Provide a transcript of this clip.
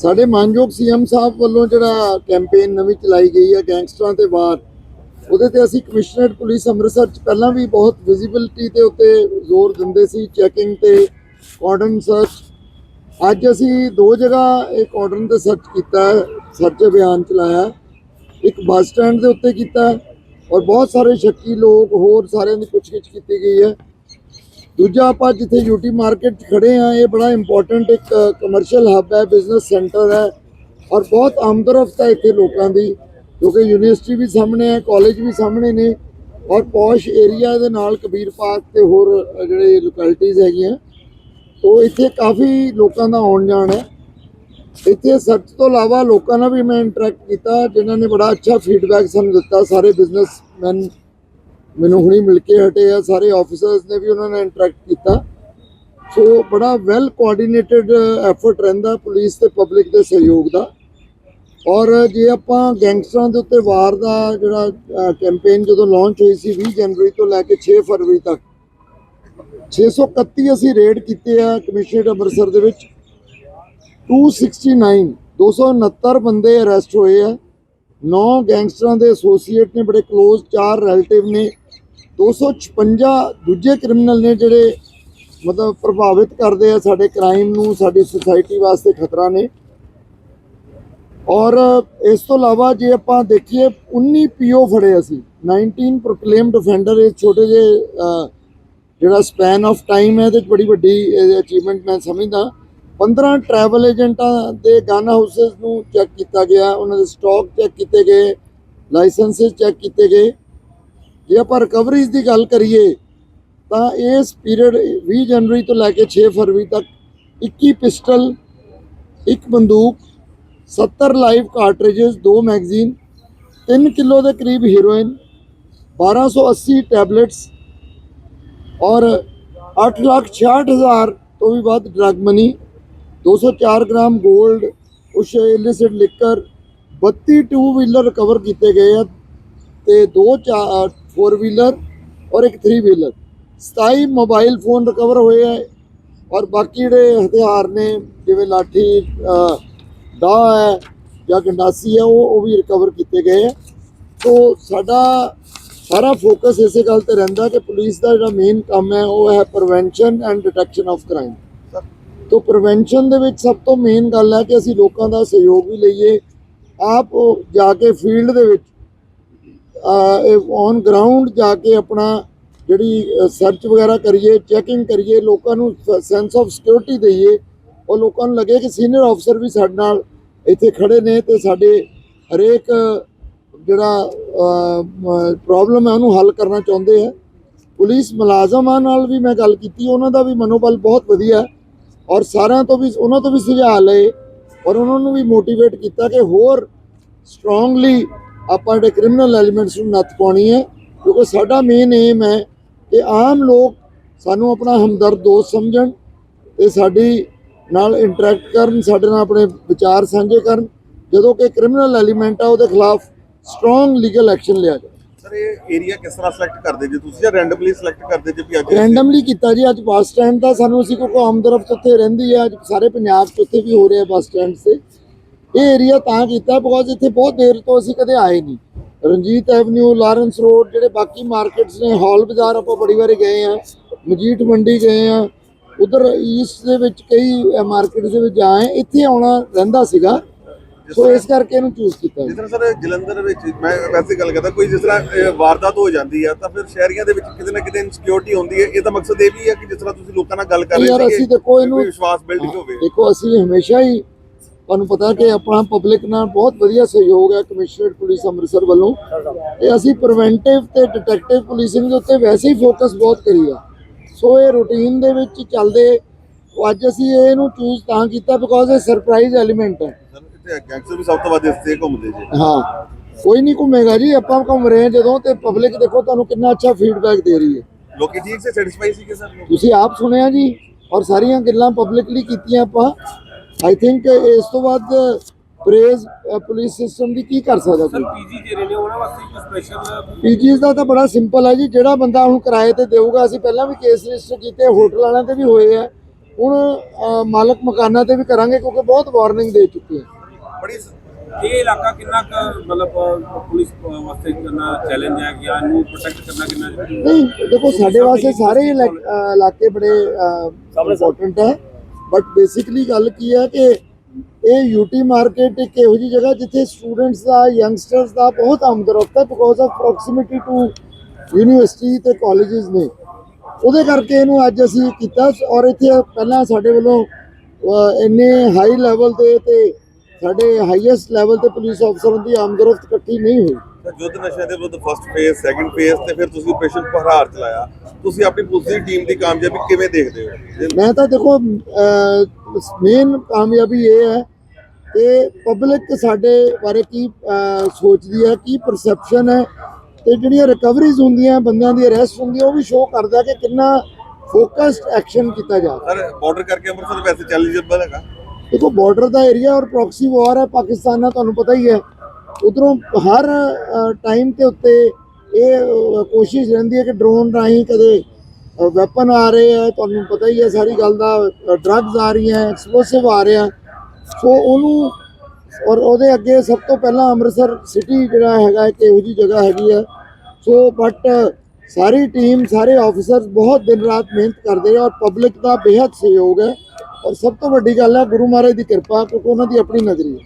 ਸਾਡੇ ਮਾਨਯੋਗ ਸੀਐਮ ਸਾਹਿਬ ਵੱਲੋਂ ਜਿਹੜਾ ਕੈਂਪੇਨ ਨਵੀਂ ਚਲਾਈ ਗਈ ਹੈ ਗੈਂਗਸਟਰਾਂ ਤੇ ਵਾਰ, ਉਹਦੇ ਤੇ ਅਸੀਂ ਕਮਿਸ਼ਨਰੇਟ ਪੁਲਿਸ ਅੰਮ੍ਰਿਤਸਰ ਚ ਪਹਿਲਾਂ ਵੀ ਬਹੁਤ ਵਿਜ਼ਿਬਿਲਟੀ ਤੇ ਉੱਤੇ ਜ਼ੋਰ ਦਿੰਦੇ ਸੀ ਚੈਕਿੰਗ ਤੇ ਕਾਰਡਨ ਸਰਚ ਅੱਜ ਅਸੀਂ ਦੋ ਜਗ੍ਹਾ ਇੱਕ ਕਾਰਡਨ ਤੇ ਸਰਚ ਕੀਤਾ ਸਰਚ ਅਭਿਆਨ ਚਲਾਇਆ ਇੱਕ ਬੱਸ ਸਟੈਂਡ ਦੇ ਉੱਤੇ ਕੀਤਾ ਔਰ ਬਹੁਤ ਸਾਰੇ ਸ਼ੱਕੀ ਲੋਕ, ਹੋਰ ਸਾਰਿਆਂ ਦੀ ਪੁੱਛਗਿੱਛ ਕੀਤੀ ਗਈ ਹੈ। ਦੂਜਾ ਆਪਾਂ ਜਿੱਥੇ ਯੂਟੀ ਮਾਰਕੀਟ 'ਚ ਖੜੇ ਆ ਇਹ ਬੜਾ ਇੰਪੋਰਟੈਂਟ ਇੱਕ ਕਮਰਸ਼ੀਅਲ ਹੱਬ ਹੈ ਬਿਜ਼ਨਸ ਸੈਂਟਰ ਹੈ ਔਰ ਬਹੁਤ ਆਮਦਰਫਤ ਹੈ ਇੱਥੇ ਲੋਕਾਂ ਦੀ, ਕਿਉਂਕਿ ਯੂਨੀਵਰਸਿਟੀ ਵੀ ਸਾਹਮਣੇ ਹੈ ਕਾਲਜ ਵੀ ਸਾਹਮਣੇ ਨੇ ਔਰ ਪੌਸ਼ ਏਰੀਆ ਦੇ ਨਾਲ ਕਬੀਰ ਪਾਰਕ ਤੇ ਹੋਰ ਜਿਹੜੇ ਲੋਕੈਲਿਟੀਜ਼ ਹੈਗੀਆਂ, ਤੋ ਇੱਥੇ ਕਾਫੀ ਲੋਕਾਂ ਦਾ ਆਉਣ ਜਾਣ ਹੈ। ਇੱਥੇ ਸਰਚ ਤੋਂ ਇਲਾਵਾ ਲੋਕਾਂ ਨਾਲ ਵੀ ਮੈਂ ਇੰਟਰੈਕਟ ਕੀਤਾ, ਜਿਨ੍ਹਾਂ ਨੇ ਬੜਾ ਅੱਛਾ ਫੀਡਬੈਕ ਸਾਨੂੰ ਦਿੱਤਾ, ਸਾਰੇ ਬਿਜ਼ਨਸਮੈਨ ਮੈਨੂੰ ਹੁਣੀ ਮਿਲ ਕੇ ਹਟੇ ਆ, ਸਾਰੇ ਆਫੀਸਰਸ ਨੇ ਵੀ ਉਹਨਾਂ ਨਾਲ ਇੰਟਰੈਕਟ ਕੀਤਾ। ਸੋ ਬੜਾ ਵੈਲ ਕੋਆਰਡੀਨੇਟਡ ਐਫਰਟ ਰਹਿੰਦਾ ਪੁਲਿਸ ਤੇ ਪਬਲਿਕ ਦੇ ਸਹਿਯੋਗ ਦਾ। ਔਰ ਜੇ ਆਪਾਂ ਗੈਂਗਸਟਰਾਂ ਦੇ ਉੱਤੇ ਵਾਰ ਦਾ ਜਿਹੜਾ ਕੈਂਪੇਨ ਜਦੋਂ ਲਾਂਚ ਹੋਈ ਸੀ 20 ਜਨਵਰੀ ਤੋਂ ਲੈ ਕੇ 6 ਫਰਵਰੀ ਤੱਕ 631 ਅਸੀਂ ਰੇਡ ਕੀਤੇ ਆ ਕਮਿਸ਼ਨਰੇਟ ਅੰਮ੍ਰਿਤਸਰ ਦੇ ਵਿੱਚ। 269 269 ਬੰਦੇ ਅਰੈਸਟ ਹੋਏ ਆ। ਨੌ ਗੈਂਗਸਟਰਾਂ ਦੇ ਐਸੋਸੀਏਟ ਨੇ, ਬੜੇ ক্লোਜ਼ ਚਾਰ ਰਿਲੇਟਿਵ ਨੇ। 256 ਦੂਜੇ ਕ੍ਰਿਮੀਨਲ ਨੇ ਜਿਹੜੇ ਮਤਲਬ ਪ੍ਰਭਾਵਿਤ ਕਰਦੇ ਆ ਸਾਡੇ ਕ੍ਰਾਈਮ ਨੂੰ, ਸਾਡੀ ਸੁਸਾਇਟੀ ਵਾਸਤੇ ਖਤਰਾ ਨੇ। ਔਰ ਇਸ ਤੋਂ ਇਲਾਵਾ ਜੇ ਆਪਾਂ ਦੇਖੀਏ 19 ਪੀਓ ਫੜੇ ਅਸੀਂ। 19 ਪ੍ਰੋਕਲੇਮਡ ਅਫੈਂਡਰ ਇਹ ਛੋਟੇ ਜਿਹੇ ਜਿਹੜਾ ਸਪੈਨ ਆਫ ਟਾਈਮ ਹੈ, ਇਹਦੇ 'ਚ ਬੜੀ ਵੱਡੀ ਅਚੀਵਮੈਂਟ ਮੈਂ ਸਮਝਦਾ। 15 ਟਰੈਵਲ ਏਜੰਟਾਂ ਦੇ ਗਨ ਹਾਊਸਸ ਨੂੰ ਚੈੱਕ ਕੀਤਾ ਗਿਆ, ਉਹਨਾਂ ਦੇ ਸਟਾਕ ਚੈੱਕ ਕੀਤੇ ਗਏ ਲਾਇਸੈਂਸਸ ਚੈੱਕ ਕੀਤੇ ਗਏ। ਜੇ ਆਪਾਂ ਰਿਕਵਰੀਜ਼ ਦੀ ਗੱਲ ਕਰੀਏ, ਤਾਂ ਇਸ ਪੀਰੀਅਡ 20 ਜਨਵਰੀ ਤੋਂ ਲੈ ਕੇ 6 ਫਰਵਰੀ ਤੱਕ 21 ਪਿਸਟਲ, ਇੱਕ ਬੰਦੂਕ 70 ਲਾਈਵ ਕਾਰਟ੍ਰਿਜਸ ਦੋ ਮੈਗਜ਼ੀਨ 3 ਕਿਲੋ ਦੇ ਕਰੀਬ ਹੀਰੋਇਨ 1280 ਟੈਬਲੇਟਸ ਔਰ 8 ਲੱਖ 66 ਹਜ਼ਾਰ ਤੋਂ ਵੀ ਵੱਧ ਡਰਗ ਮਨੀ 204 ਗ੍ਰਾਮ 골ਡ ਕੁਛ illicit liquor 32 two wheeler recover ਕੀਤੇ ਗਏ ਆ ਤੇ ਦੋ ਚਾਰ 4 ਵੀਲਰ ਔਰ ਇੱਕ 3 ਵੀਲਰ 27 ਮੋਬਾਈਲ ਫੋਨ ਰਿਕਵਰ ਹੋਏ ਆ ਔਰ ਬਾਕੀ ਜਿਹੜੇ ਹਥਿਆਰ ਨੇ ਜਿਵੇਂ ਲਾਠੀ ਅਹ, ਹੈ ਜਾਂ ਗੰਡਾਸੀ ਹੈ ਉਹ ਉਹ ਵੀ ਰਿਕਵਰ ਕੀਤੇ ਗਏ ਆ। ਸੋ ਸਾਡਾ ਸਾਰਾ ਫੋਕਸ ਇਸੇ ਗੱਲ ਤੇ ਰਹਿੰਦਾ ਕਿ ਪੁਲਿਸ ਦਾ ਜਿਹੜਾ ਮੇਨ ਕੰਮ ਹੈ ਉਹ ਹੈ prevention and detection of crime ਤੋ ਪ੍ਰੀਵੈਂਸ਼ਨ ਦੇ ਵਿੱਚ ਸਭ ਤੋਂ ਮੇਨ ਗੱਲ ਹੈ ਕਿ ਅਸੀਂ ਲੋਕਾਂ ਦਾ ਸਹਿਯੋਗ ਵੀ ਲਈਏ। ਆਪ ਜਾ ਕੇ ਫੀਲਡ ਦੇ ਵਿੱਚ ਔਨ ਗਰਾਊਂਡ ਜਾ ਕੇ ਆਪਣਾ ਜਿਹੜੀ ਸਰਚ ਵਗੈਰਾ ਕਰੀਏ ਚੈਕਿੰਗ ਕਰੀਏ, ਲੋਕਾਂ ਨੂੰ ਸੈਂਸ ਆਫ ਸਿਕਿਉਰਿਟੀ ਦਈਏ। ਔਰ ਲੋਕਾਂ ਨੂੰ ਲੱਗੇ ਕਿ ਸੀਨੀਅਰ ਅਫਸਰ ਵੀ ਸਾਡੇ ਨਾਲ ਇੱਥੇ ਖੜੇ ਨੇ ਤੇ ਸਾਡੇ ਹਰੇਕ, ਜਿਹੜਾ ਪ੍ਰੋਬਲਮ ਹੈ ਉਹਨੂੰ ਹੱਲ ਕਰਨਾ ਚਾਹੁੰਦੇ ਆ ਪੁਲਿਸ ਮੁਲਾਜ਼ਮਾਂ ਨਾਲ ਵੀ ਮੈਂ ਗੱਲ ਕੀਤੀ, ਉਹਨਾਂ ਦਾ ਵੀ ਮਨੋਬਲ ਬਹੁਤ ਵਧੀਆ ਹੈ। ਔਰ ਸਾਰਿਆਂ ਤੋਂ ਵੀ ਉਹਨਾਂ ਤੋਂ ਵੀ ਸੁਝਾਅ ਲਏ ਔਰ ਉਹਨਾਂ ਨੂੰ ਵੀ ਮੋਟੀਵੇਟ ਕੀਤਾ ਕਿ ਹੋਰ ਸਟਰੋਂਗਲੀ ਆਪਾਂ ਜਿਹੜੇ ਕ੍ਰਿਮੀਨਲ ਐਲੀਮੈਂਟਸ ਨੂੰ ਨੱਥ ਪਾਉਣੀ ਹੈ। ਕਿਉਂਕਿ ਸਾਡਾ ਮੇਨ ਏਮ ਹੈ ਕਿ ਆਮ ਲੋਕ ਸਾਨੂੰ ਆਪਣਾ ਹਮਦਰਦ ਦੋਸਤ ਸਮਝਣ ਤੇ ਸਾਡੀ ਨਾਲ ਇੰਟਰੈਕਟ ਕਰਨ, ਸਾਡੇ ਨਾਲ ਆਪਣੇ ਵਿਚਾਰ ਸਾਂਝੇ ਕਰਨ। ਜਦੋਂ ਕਿ ਕ੍ਰਿਮੀਨਲ ਐਲੀਮੈਂਟ ਆ, ਉਹਦੇ ਖਿਲਾਫ ਸਟਰੋਂਗ ਲੀਗਲ ਐਕਸ਼ਨ ਲਿਆ ਜਾਵੇ। ਸਰ ਇਹ ਏਰੀਆ ਕਿਸ ਤਰ੍ਹਾਂ ਸਿਲੈਕਟ ਕਰਦੇ ਜੀ ਤੁਸੀਂ ਜਾਂ ਰੈਂਡਮਲੀ ਸਿਲੈਕਟ ਕਰਦੇ ਜੀ ਵੀ ਅੱਜ ਰੈਂਡਮਲੀ ਕੀਤਾ ਜੀ, ਅੱਜ ਬੱਸ ਸਟੈਂਡ ਦਾ ਸਾਨੂੰ ਅਸੀਂ ਕਿਉਂਕਿ ਆਮਦਰਫਤ ਉੱਥੇ ਰਹਿੰਦੀ ਹੈ ਅੱਜ ਸਾਰੇ ਪੰਜਾਬ 'ਚ ਉੱਥੇ ਵੀ ਹੋ ਰਿਹਾ ਬੱਸ ਸਟੈਂਡ ਤੇ। ਇਹ ਏਰੀਆ ਤਾਂ ਕੀਤਾ ਬਿਕੋਜ਼ ਇੱਥੇ ਬਹੁਤ ਦੇਰ ਤੋਂ ਅਸੀਂ ਕਦੇ ਆਏ ਨਹੀਂ। ਰਣਜੀਤ ਐਵਨਿਊ ਲਾਰੈਂਸ ਰੋਡ ਜਿਹੜੇ ਬਾਕੀ ਮਾਰਕੀਟਸ ਨੇ ਹਾਲ ਬਾਜ਼ਾਰ ਆਪਾਂ ਬੜੀ ਵਾਰੀ ਗਏ ਆ, ਮਜੀਠ ਮੰਡੀ ਗਏ ਆ, ਉਧਰ ਈਸਟ ਦੇ ਵਿੱਚ ਕਈ ਮਾਰਕੀਟਸ ਦੇ ਵਿੱਚ ਆਏ, ਇੱਥੇ ਆਉਣਾ ਰਹਿੰਦਾ ਸੀਗਾ। ਸੋ ਇਸ ਕਰਕੇ ਇਹਨੂੰ ਚੂਜ਼ ਕੀਤਾ ਜਿਸ ਤਰ੍ਹਾਂ ਸਰ ਜਲੰਧਰ ਵਿੱਚ ਮੈਂ ਵੈਸੇ ਗੱਲ ਕਰਦਾ ਕੋਈ ਜਿਸ ਤਰ੍ਹਾਂ ਵਾਰਦਾਤ ਹੋ ਜਾਂਦੀ ਆ ਤਾਂ ਫਿਰ ਸ਼ਹਿਰੀਆਂ ਦੇ ਵਿੱਚ ਕਿਤੇ ਨਾ ਕਿਤੇ ਇਨਸਿਕਿਉਰਿਟੀ ਹੁੰਦੀ ਹੈ। ਇਹ ਤਾਂ ਮਕਸਦ ਇਹ ਵੀ ਹੈ ਕਿ ਜਿਸ ਤਰ੍ਹਾਂ ਤੁਸੀਂ ਲੋਕਾਂ ਨਾਲ ਗੱਲ ਕਰ ਰਹੇ ਯਾਰ ਸੀਗੇ, ਅਸੀਂ ਦੇਖੋ ਇਹਨੂੰ ਵਿਸ਼ਵਾਸ ਬਿਲਡ ਹੋਵੇ। ਦੇਖੋ ਅਸੀਂ ਹਮੇਸ਼ਾ ਹੀ ਤੁਹਾਨੂੰ ਪਤਾ ਕਿ ਆਪਣਾ ਪਬਲਿਕ ਨਾਲ ਬਹੁਤ ਵਧੀਆ ਸਹਿਯੋਗ ਹੈ ਕਮਿਸ਼ਨਰੇਟ ਪੁਲਿਸ ਅੰਮ੍ਰਿਤਸਰ ਵੱਲੋਂ। ਤੇ ਅਸੀਂ ਪ੍ਰੀਵੈਂਟਿਵ ਤੇ ਡਿਟੈਕਟਿਵ ਪੁਲਿਸਿੰਗ ਦੇ ਉੱਤੇ ਵੈਸੇ ਹੀ ਫੋਕਸ ਬਹੁਤ ਕਰੀਦਾ ਸੋ ਇਹ ਰੂਟੀਨ ਦੇ ਵਿੱਚ ਚੱਲਦੇ ਅੱਜ ਅਸੀਂ ਇਹਨੂੰ ਚੂਜ਼ ਤਾਂ ਕੀਤਾ ਬਿਕੋਜ਼ ਇਹ ਸਰਪ੍ਰਾਈਜ਼ ਐਲੀਮੈਂਟ ਹੈ। ਸਰ ਇੱਥੇ ਗੈਂਗਸਟਰ ਵੀ ਸਭ ਤੋਂ ਵੱਧ ਇੱਥੇ ਘੁੰਮਦੇ ਜੀ। ਹਾਂ ਕੋਈ ਨਹੀਂ ਘੁੰਮੇਗਾ ਜੀ ਆਪਾਂ ਘੁੰਮ ਰਹੇ ਹਾਂ ਜਦੋਂ ਤੇ ਪਬਲਿਕ ਦੇਖੋ ਤੁਹਾਨੂੰ ਕਿੰਨਾ ਅੱਛਾ ਫੀਡਬੈਕ ਦੇ ਰਹੀ ਹੈ। ਲੋਕੀ ਠੀਕ ਸੇ ਸੈਟੀਸਫਾਈ ਸੀਗੇ ਸਰ ਲੋਕ? ਤੁਸੀਂ ਆਪ ਸੁਣਿਆ ਜੀ ਔਰ ਸਾਰੀਆਂ ਗੱਲਾਂ ਪਬਲਿਕਲੀ ਕੀਤੀਆਂ ਆਪਾਂ। ਆਈ ਥਿੰਕ ਇਸ ਤੋਂ ਬਾਅਦ ਪ੍ਰੇਜ਼ ਪੁਲਿਸ ਸਿਸਟਮ ਦੀ ਕੀ ਕਰ ਸਕਦਾ ਕੋਈ? ਪੀਜੀ ਜਿਹੜੇ ਨੇ ਉਹਨਾਂ ਵਾਸਤੇ ਕੋਈ ਸਪੈਸ਼ਲ ਪੀਜੀਸ ਦਾ ਤਾਂ ਬੜਾ ਸਿੰਪਲ ਹੈ ਜੀ ਜਿਹੜਾ ਬੰਦਾ ਹੁਣ ਕਿਰਾਏ ਤੇ ਦੇਊਗਾ ਅਸੀਂ ਪਹਿਲਾਂ ਵੀ ਕੇਸ ਰਜਿਸਟਰ ਕੀਤੇ ਹੋਟਲ ਵਾਲਿਆਂ ਤੇ ਵੀ ਹੋਏ ਆ। ਹੁਣ ਮਾਲਕ ਮਕਾਨਾਂ ਤੇ ਵੀ ਕਰਾਂਗੇ ਕਿਉਂਕਿ ਬਹੁਤ ਵਾਰਨਿੰਗ ਦੇ ਚੁੱਕੇ ਹਾਂ ਬੜੀ ਇਹ ਇਲਾਕਾ ਕਿੰਨਾ ਕੁ ਮਤਲਬ ਪੁਲਿਸ ਵਾਸਤੇ ਕਰਨਾ ਚੈਲੰਜ ਹੈ ਕਿ ਇਹਨੂੰ ਪ੍ਰੋਟੈਕਟ ਕਰਨਾ ਕਿੰਨਾ ਨਹੀਂ ਦੇਖੋ ਸਾਡੇ ਵਾਸਤੇ ਸਾਰੇ ਇਲਾਕੇ ਬੜੇ ਇੰਪੋਰਟੈਂਟ ਹੈ। ਬਟ ਬੇਸਿਕਲੀ ਗੱਲ ਕੀ ਹੈ ਕਿ ਇਹ ਯੂਟੀ ਮਾਰਕੀਟ ਇੱਕ ਇਹੋ ਜਿਹੀ ਜਗ੍ਹਾ ਜਿੱਥੇ ਸਟੂਡੈਂਟਸ ਦਾ ਯੰਗਸਟਰਸ ਦਾ ਬਹੁਤ ਆਮਦਰਫਤ ਹੈ because of proximity to university ਤੇ ਕਾਲਜਸ ਨੇ। ਉਹਦੇ ਕਰਕੇ ਇਹਨੂੰ ਅੱਜ ਅਸੀਂ ਕੀਤਾ ਔਰ ਇੱਥੇ ਪਹਿਲਾਂ ਸਾਡੇ ਵੱਲੋਂ ਇੰਨੇ ਹਾਈ ਲੈਵਲ ਤੇ ਤੇ ਸਾਡੇ ਹਾਈਐਸਟ ਲੈਵਲ ਤੇ ਪੁਲਿਸ ਅਫਸਰਾਂ ਦੀ ਆਮਦਰਫਤ ਇਕੱਠੀ ਨਹੀਂ ਹੋਈ। ਯੁੱਧ ਨਸ਼ਿਆਂ ਦੇ ਵਿਰੁੱਧ ਫਸਟ ਫੇਜ਼ ਸੈਕੰਡ ਫੇਜ਼ ਤੇ ਫਿਰ ਤੁਸੀਂ ਆਪਰੇਸ਼ਨ ਪ੍ਰਹਾਰ ਚਲਾਇਆ। ਤੁਸੀਂ ਆਪਣੀ ਪੁਲਿਸ ਦੀ ਟੀਮ ਦੀ ਕਾਮਯਾਬੀ ਕਿਵੇਂ ਦੇਖਦੇ ਹੋ? ਮੈਂ ਤਾਂ ਦੇਖੋ ਮੇਨ ਕਾਮਯਾਬੀ ਇਹ ਹੈ ਕਿ ਪਬਲਿਕ ਸਾਡੇ ਬਾਰੇ ਕੀ ਸੋਚਦੀ ਹੈ ਕੀ ਪਰਸੈਪਸ਼ਨ ਹੈ ਤੇ ਜਿਹੜੀਆਂ ਰਿਕਵਰੀਜ਼ ਹੁੰਦੀਆਂ ਬੰਦਿਆਂ ਦੀ ਅਰੈਸਟ ਹੁੰਦੀ ਉਹ ਵੀ ਸ਼ੋਅ ਕਰਦਾ ਕਿ ਕਿੰਨਾ ਫੋਕਸਡ ਐਕਸ਼ਨ ਕੀਤਾ ਜਾ ਰਿਹਾ। ਸਰ ਬਾਰਡਰ ਕਰਕੇ ਅੰਮ੍ਰਿਤਸਰ ਵੈਸੇ ਚੈਲੰਜੇਬਲ ਹੈਗਾ। ਦੇਖੋ ਬਾਰਡਰ ਦਾ ਏਰੀਆ ਔਰ ਪ੍ਰੋਕਸੀ ਵਾਰ ਹੈ, ਪਾਕਿਸਤਾਨ ਨਾਲ ਤੁਹਾਨੂੰ ਪਤਾ ਹੀ ਹੈ। ਉਧਰੋਂ ਹਰ ਟਾਈਮ ਤੇ ਉੱਤੇ ਇਹ ਕੋਸ਼ਿਸ਼ ਰਹਿੰਦੀ ਹੈ ਕਿ ਡਰੋਨ ਰਾਹੀਂ ਕਦੇ ਵੈਪਨ ਆ ਰਹੇ ਹੈ। ਤੁਹਾਨੂੰ ਪਤਾ ਹੀ ਹੈ, ਸਾਰੀ ਗੱਲ ਦਾ ਡਰੱਗਸ ਆ ਰਹੀਆਂ ਐਕਸਪਲੋਸਿਵ ਆ ਰਿਹਾ ਸੋ ਉਹਨੂੰ, ਔਰ ਉਹਦੇ ਅੱਗੇ ਸਭ ਤੋਂ ਪਹਿਲਾਂ ਅੰਮ੍ਰਿਤਸਰ ਸਿਟੀ ਜਿਹੜਾ ਹੈਗਾ, ਇੱਕ ਇਹੋ ਜਿਹੀ ਜਗ੍ਹਾ ਹੈਗੀ ਹੈ। ਸੋ ਬਟ ਸਾਰੀ ਟੀਮ ਸਾਰੇ ਆਫੀਸਰਸ ਬਹੁਤ ਦਿਨ ਰਾਤ ਮਿਹਨਤ ਕਰਦੇ ਆ ਔਰ ਪਬਲਿਕ ਦਾ ਬੇਹੱਦ ਸਹਿਯੋਗ ਹੈ। ਔਰ ਸਭ ਤੋਂ ਵੱਡੀ ਗੱਲ ਹੈ ਗੁਰੂ ਮਹਾਰਾਜ ਦੀ ਕਿਰਪਾ, ਕਿਉਂਕਿ ਉਹਨਾਂ ਦੀ ਆਪਣੀ ਨਜ਼ਰੀ ਹੈ।